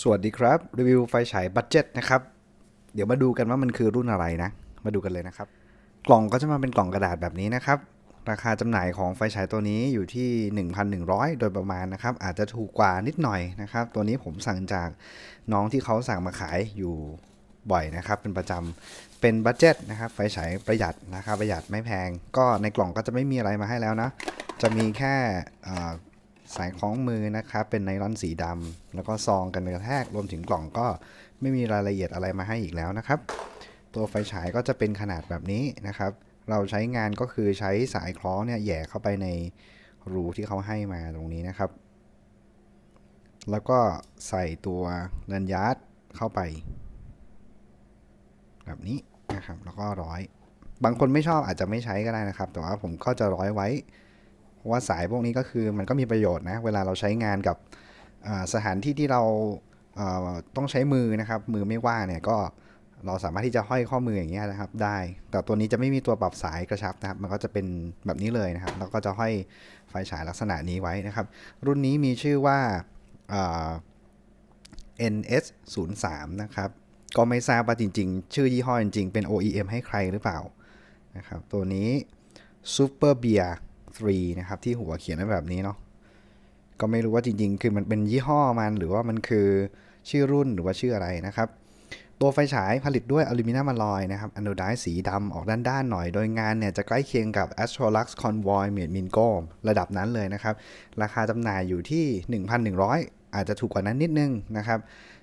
สวัสดีครับ รีวิวไฟฉายบัตเจ็ตนะครับ เดี๋ยวมาดูกันว่ามันคือรุ่นอะไรนะ มาดูกันเลยนะครับ กล่องก็จะมาเป็นกล่องกระดาษแบบนี้นะครับ ราคาจำหน่ายของไฟฉายตัวนี้อยู่ที่ 1,100 โดยประมาณนะครับ อาจจะถูกกว่านิดหน่อยนะครับ ตัวนี้ผมสั่งจากน้องที่เขาสั่งมาขายอยู่บ่อยนะครับ เป็นประจำเป็นบัตเจ็ตนะครับ ไฟฉายประหยัดราคาประหยัดไม่แพง ก็ในกล่องก็จะไม่มีอะไรมาให้แล้วนะ จะมีแค่ สายคล้องมือนะครับเป็นไนลอนสีดำแล้วก็ซองกันกระแทกรวมถึงกล่องก็ไม่มีรายละเอียดอะไรมาให้อีกแล้วนะครับ ตัวไฟฉายก็จะเป็นขนาดแบบนี้นะครับ เราใช้งานก็คือใช้สายคล้องเนี่ยแย่เข้าไปในรูที่เขาให้มาตรงนี้นะครับ แล้วก็ใส่ตัวเรนยาร์ดเข้าไป แบบนี้นะครับแล้วก็ร้อย บางคนไม่ชอบอาจจะไม่ใช้ก็ได้นะครับ แต่ว่าผมก็จะร้อยไว้ ราะว่าสายพวกนี้ก็คือมันก็มีประโยชน์นะเวลาเราใช้งานกับสถานที่ที่เราต้องใช้มือนะครับ มือไม่ว่าเนี่ยก็เราสามารถที่จะห้อยข้อมืออย่างเงี้ยนะครับ ได้ แต่ตัวนี้จะไม่มีตัวปรับสายกระชับนะครับ มันก็จะเป็นแบบนี้เลยนะครับ แล้วก็จะห้อยไฟฉายลักษณะนี้ไว้นะครับ รุ่นนี้มีชื่อว่าอ่า NS 0 3 นะครับ ก็ไม่ทราบว่าจริง ๆ ชื่อยี่ห้อจริงๆ เป็น OEM ให้ใครหรือเปล่านะครับ ตัวนี้ Super Beer 3 นะครับ ที่หัวเขียนไว้แบบนี้เนาะก็ไม่รู้ว่าจริงๆ คือมันเป็นยี่ห้อมันหรือว่ามันคือชื่อรุ่นหรือว่าชื่ออะไรนะครับ ตัวไฟฉายผลิตด้วยอลูมิเนียมอลลอยนะครับอ n น d i สีดำออกด้านๆหน่อย โดยงานเนี่ยจะใกล้เคียงกับ Astrolux Convoy เมียดมินโกระดับนั้นเลยนะครับ ราคาจำหน่ายอยู่ที่ 1,100 อาจจะถูกกว่านั้นนิดนึงนะครับ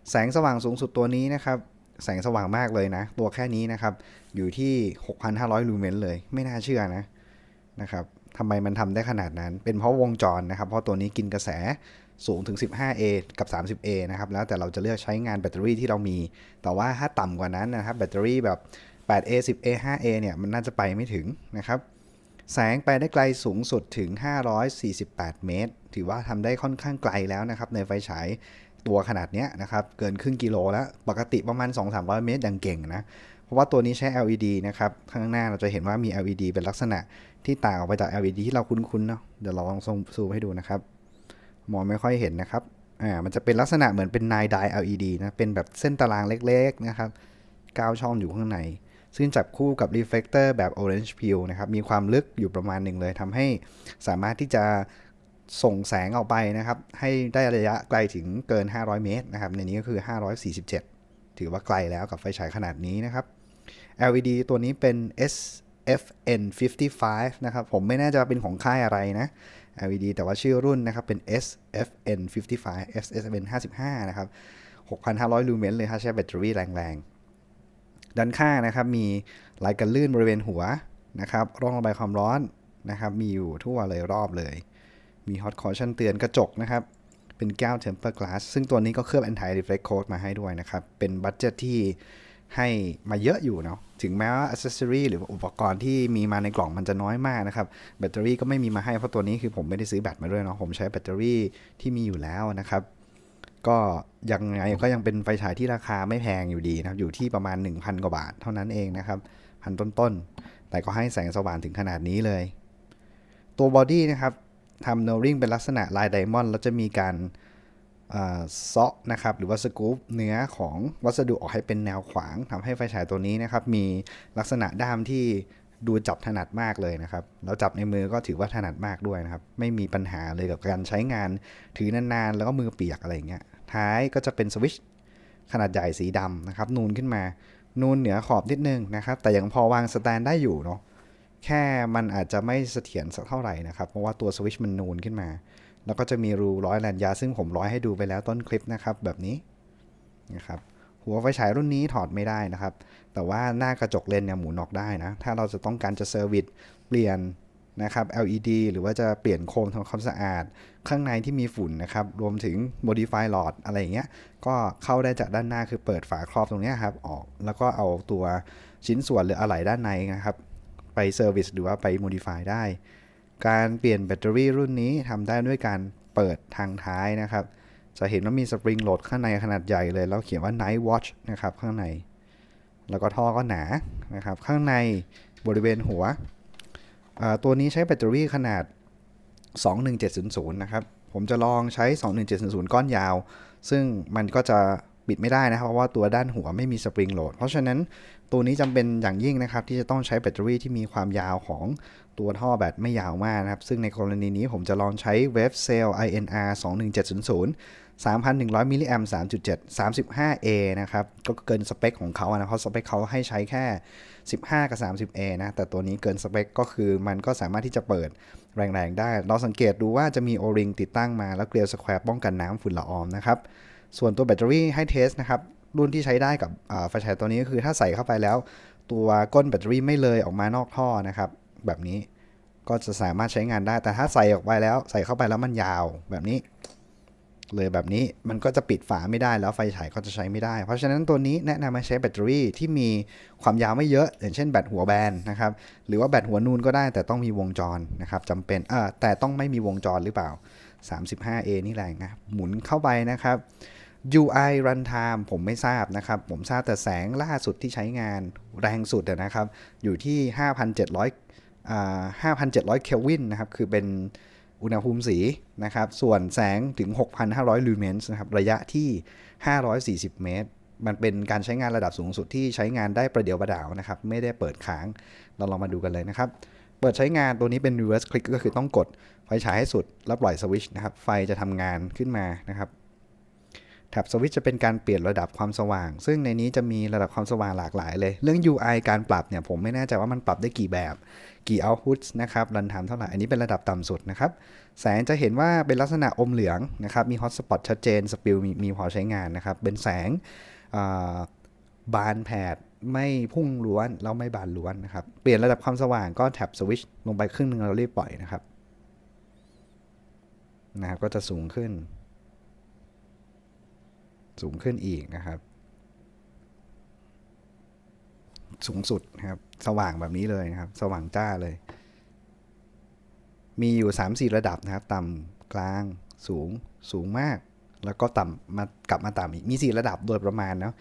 แสงสว่างสูงสุดตัวนี้นะครับ แสงสว่างมากเลยนะ ตัวแค่นี้นะครับ อยู่ที่ 6,500 ลูเมนเลย ไม่น่าเชื่อนะนะครับ ทำไมมันทำได้ขนาดนั้น เป็นเพราะวงจรนะครับ เพราะตัวนี้กินกระแสสูงถึง 15A กับ 30A นะครับ แล้วแต่เราจะเลือกใช้งานแบตเตอรี่ที่เรามี แต่ว่าถ้าต่ำกว่านั้นนะครับ แบตเตอรี่แบบ 8A 10A 5A เนี่ยมันน่าจะไปไม่ถึงนะครับ แสงไปได้ไกลสูงสุดถึง 548 เมตร ถือว่าทำได้ค่อนข้างไกลแล้วนะครับ ในไฟฉายตัวขนาดเนี้ยนะครับ เกินครึ่งกิโลแล้ว ปกติประมาณ 2-300 เมตรอย่างเก่งนะ เพราะว่าตัวนี้ใช้ LED นะครับ ข้างหน้าเราจะเห็นว่ามี LED เป็นลักษณะ ที่ต่างออกไปจาก LED ที่เราคุ้นๆเนาะเดี๋ยวเราลองซูมให้ดูนะครับ มองไม่ค่อยเห็นนะครับ อ่า มันจะเป็นลักษณะเหมือนเป็น nine die LED นะ เป็นแบบเส้นตารางเล็กๆนะครับ9ช่องอยู่ข้างใน ซึ่งจับคู่กับ reflector แบบ orange peel นะครับ มีความลึกอยู่ประมาณหนึ่งเลยทำให้สามารถที่จะส่งแสงออกไปนะครับ ให้ได้ระยะไกลถึงเกิน 500 เมตรนะครับ ในนี้ก็คือ 547 ถือว่าไกลแล้วกับไฟฉายขนาดนี้นะครับ LED ตัวนี้เป็น S F.N.55 นะครับผมไม่แน่ใจเป็นของค่ายอะไรนะ LED แต่ว่าชื่อรุ่นนะครับเป็น SFN 55 SFN 55 นะครับ 6,500 ลูเมนเลยถ้าใช้แบตเตอรี่แรงๆ ด้านข้างนะครับมีลายกันลื่นบริเวณหัวนะครับร่องระบายความร้อนนะครับมีอยู่ทั่วเลยรอบเลย มี Hot Caution เตือนกระจกนะครับ เป็นแก้ว Temper Glass ซึ่งตัวนี้ก็เคลือบ Anti Reflect Coat มาให้ด้วยนะครับ เป็นบัตเจ็ตที่ ให้มาเยอะอยู่เนาะถึงแม้ว่าอ c เซ s ซอรีหรืออุปกรณ์ที่มีมาในกล่องมันจะน้อยมากนะครับ แบตเตอรี่ก็ไม่มีมาให้เพราะตัวนี้คือผมไม่ได้ซื้อแบตมาด้วยเนาะผมใช้แบตเตอรี่ที่มีอยู่แล้วนะครับ ก็ยังไงก็ยังเป็นไฟฉายที่ราคาไม่แพงอยู่ดีนะครับ อยู่ที่ประมาณ 1,000 กว่าบาทเท่านั้นเองนะครับพันต้นๆ แต่ก็ให้แสงสว่างถึงขนาดนี้เลย ตัวบอดี้นะครับทำเนลริงเป็นลักษณะลายไดมอนด์แล้วจะมีการ เซาะนะครับหรือว่าสกู๊ปเนื้อของวัสดุออกให้เป็นแนวขวางทำให้ไฟฉายตัวนี้นะครับมีลักษณะด้ามที่ดูจับถนัดมากเลยนะครับแล้วจับในมือก็ถือว่าถนัดมากด้วยนะครับ ไม่มีปัญหาเลยกับการใช้งานถือนานๆ แล้วก็มือเปียกอะไรอย่างเงี้ยท้ายก็จะเป็นสวิชขนาดใหญ่สีดำนะครับ นูนขึ้นมา นูนเหนือขอบนิดนึงนะครับ แต่ยังพอวางสแตนได้อยู่เนาะแค่มันอาจจะไม่เสถียรสักเท่าไหร่นะครับ เพราะว่าตัวสวิชมันนูนขึ้นมา แล้วก็จะมีรูร้อยแลนยา ซึ่งผมร้อยให้ดูไปแล้วต้นคลิปนะครับแบบนี้นะครับหัวไฟฉายรุ่นนี้ถอดไม่ได้นะครับ แต่ว่าหน้ากระจกเลนเนี่ยหมุนออกได้นะ ถ้าเราจะต้องการจะเซอร์วิสเปลี่ยนนะครับ LED หรือว่าจะเปลี่ยนโคมทำความสะอาด ข้างในที่มีฝุ่นนะครับ รวมถึง modify หลอดอะไรอย่างเงี้ย ก็เข้าได้จากด้านหน้าคือเปิดฝาครอบตรงเนี้ยครับออก แล้วก็เอาตัวชิ้นส่วนหรืออะไหล่ด้านในนะครับ ไปเซอร์วิสหรือว่าไป modify ได้ การเปลี่ยนแบตเตอรี่รุ่นนี้ทำได้ด้วยการเปิดทางท้ายนะครับ จะเห็นว่ามีสปริงโหลดข้างในขนาดใหญ่เลย แล้วเขียนว่า Night Watch นะครับข้างใน แล้วก็ท่อก็หนานะครับ ข้างในบริเวณหัว ตัวนี้ใช้แบตเตอรี่ขนาด 21700 นะครับ ผมจะลองใช้ 21700 ก้อนยาว ซึ่งมันก็จะ ปิดไม่ได้นะครับเพราะว่าตัวด้านหัวไม่มีสปริงโหลด เพราะฉะนั้นตัวนี้จำเป็นอย่างยิ่งนะครับที่จะต้องใช้แบตเตอรี่ที่มีความยาวของตัวท่อแบตไม่ยาวมากนะครับ ซึ่งในกรณีนี้ผมจะลองใช้ Wave Cell INR 21700 3,100 มิลลิแอม3.7 35A นะครับ ก็เกินสเปคของเขาอะนะเพราะสเปคเขาให้ใช้แค่ 15 กับ 30A นะ แต่ตัวนี้เกินสเปคก็คือมันก็สามารถที่จะเปิดแรงๆได้ เราสังเกตดูว่าจะมี O-ring ติดตั้งมาแล้วเกลียวสแควร์ป้องกันน้ำฝุ่นละอองนะครับ ส่วนตัวแบตเตอรี่ให้เทสนะครับ รุ่นที่ใช้ได้กับไฟฉายตัวนี้ก็คือถ้าใส่เข้าไปแล้ว ตัวก้นแบตเตอรี่ไม่เลยออกมานอกท่อนะครับ แบบนี้ก็จะสามารถใช้งานได้ แต่ถ้าใส่ออกไปแล้ว ใส่เข้าไปแล้วมันยาวแบบนี้ เลยแบบนี้มันก็จะปิดฝาไม่ได้แล้วไฟฉายก็จะใช้ไม่ได้ เพราะฉะนั้นตัวนี้แนะนำให้ใช้แบตเตอรี่ที่มีความยาวไม่เยอะ อย่างเช่นแบตหัวแบนนะครับ หรือว่าแบตหัวนูนก็ได้ แต่ต้องมีวงจรนะครับจำเป็นเออแต่ต้องไม่มีวงจรหรือเปล่า 35A นี่แรงนะ หมุนเข้าไปนะครับ UI runtime ผมไม่ทราบนะครับ ผมทราบแต่แสงล่าสุดที่ใช้งานแรงสุดนะครับ อยู่ที่ 5,700อ่า5,700 เคลวินนะครับ คือเป็นอุณหภูมิสีนะครับ ส่วนแสงถึง 6,500 ลูเมนส์นะครับ ระยะที่ 540 เมตร มันเป็นการใช้งานระดับสูงสุดที่ใช้งานได้ประเดียวประดาวนะครับ ไม่ได้เปิดค้าง เราลองมาดูกันเลยนะครับ เปิดใช้งานตัวนี้เป็น reverse click ก็คือต้องกดไฟฉายให้สุด แล้วปล่อยสวิตช์นะครับ ไฟจะทำงานขึ้นมานะครับ แท็บสวิตช์จะเป็นการเปลี่ยนระดับความสว่าง ซึ่งในนี้จะมีระดับความสว่างหลากหลายเลย เรื่อง UI การปรับเนี่ยผมไม่แน่ใจว่ามันปรับได้กี่แบบ กี่ output นะครับรันไทม์เท่าไหร่ อันนี้เป็นระดับต่ำสุดนะครับ แสงจะเห็นว่าเป็นลักษณะอมเหลืองนะครับ มี hotspot ชัดเจน สปิลมีมีพอใช้งานนะครับ เป็นแสงบานแผดไม่พุ่งล้วนแล้วไม่บานล้วนนะครับ เปลี่ยนระดับความสว่างก็แท็บสวิตช์ลงไปครึ่งหนึ่งเรารีบปล่อยนะครับนะครับก็จะสูงขึ้น สูงขึ้นอีกนะครับ สูงสุดนะครับ สว่างแบบนี้เลยนะครับ สว่างจ้าเลย มีอยู่ 3-4 ระดับนะครับ ต่ำกลางสูงสูงมาก แล้วก็ต่ำมากลับมาต่ำอีก มี 4 ระดับโดยประมาณเนาะ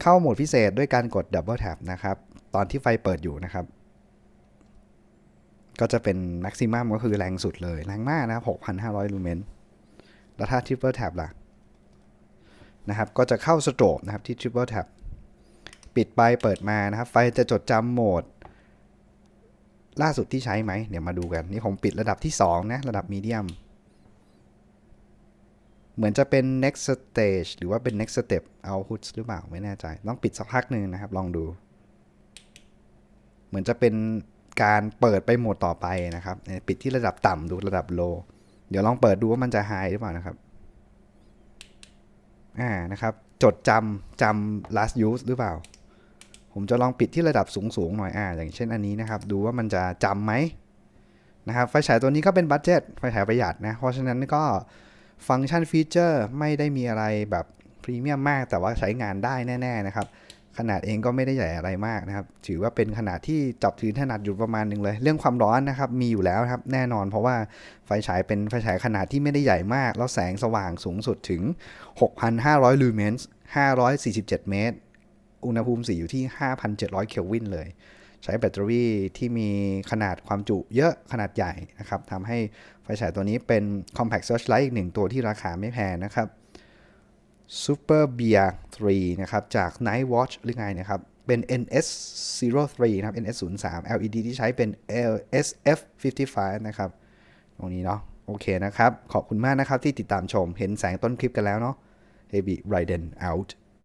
เข้าโหมดพิเศษด้วยการกด Double Tap นะครับ ตอนที่ไฟเปิดอยู่นะครับ ก็จะเป็น maximum ก็คือแรงสุดเลย แรงมากนะครับ6,500 ลูเมนแล้วถ้า triple tap ล่ะ นะครับ ก็จะเข้าสโตรบนะครับที่ triple tap ปิดไปเปิดมานะครับ ไฟจะจดจำโหมด ล่าสุดที่ใช้ไหม เดี๋ยวมาดูกัน นี่ผมปิดระดับที่ 2 นะ ระดับมีเดียมเหมือนจะเป็น next stage หรือว่าเป็น next step output หรือเปล่า ไม่แน่ใจ ต้องปิดสักพักหนึ่งนะครับ ลองดู เหมือนจะเป็นการเปิดไปโหมดต่อไปนะครับ ปิดที่ระดับต่ำดูระดับ low เดี๋ยวลองเปิดดูว่ามันจะ high หรือเปล่านะครับ อ่านะครับ จดจำจำ last use หรือเปล่า ผมจะลองปิดที่ระดับสูงๆหน่อยอ่าอย่างเช่นอันนี้นะครับ ดูว่ามันจะจำไหมนะครับไฟฉายตัวนี้ก็เป็นบัตเจ็ตไฟฉายประหยัดนะ เพราะฉะนั้นก็ฟังก์ชันฟีเจอร์ไม่ได้มีอะไรแบบพรีเมียมมากแต่ว่าใช้งานได้แน่ ๆ นะครับ ขนาดเองก็ไม่ได้ใหญ่อะไรมากนะครับ ถือว่าเป็นขนาดที่จับถือถนัดอยู่ประมาณหนึ่งเลย เรื่องความร้อนนะครับ มีอยู่แล้วครับ แน่นอนเพราะว่าไฟฉายเป็นไฟฉายขนาดที่ไม่ได้ใหญ่มาก แล้วแสงสว่างสูงสุดถึง 6,500 ลูเมนส์547 เมตร อุณหภูมิสีอยู่ที่ 5,700 เคลวินเลย ใช้แบตเตอรี่ที่มีขนาดความจุเยอะขนาดใหญ่นะครับทำให้ไฟฉายตัวนี้เป็น Compact Searchlight อีกหนึ่งตัวที่ราคาไม่แพงนะครับ Super Beer 3 นะครับ จาก Night Watch หรือไงนะครับ เป็น NS03 นะครับ NS03 LED ที่ใช้เป็น LSF55 นะครับ ตรงนี้เนาะ โอเคนะครับ ขอบคุณมากนะครับที่ติดตามชม เห็นแสงต้นคลิปกันแล้วเนาะ Heavy Raiden out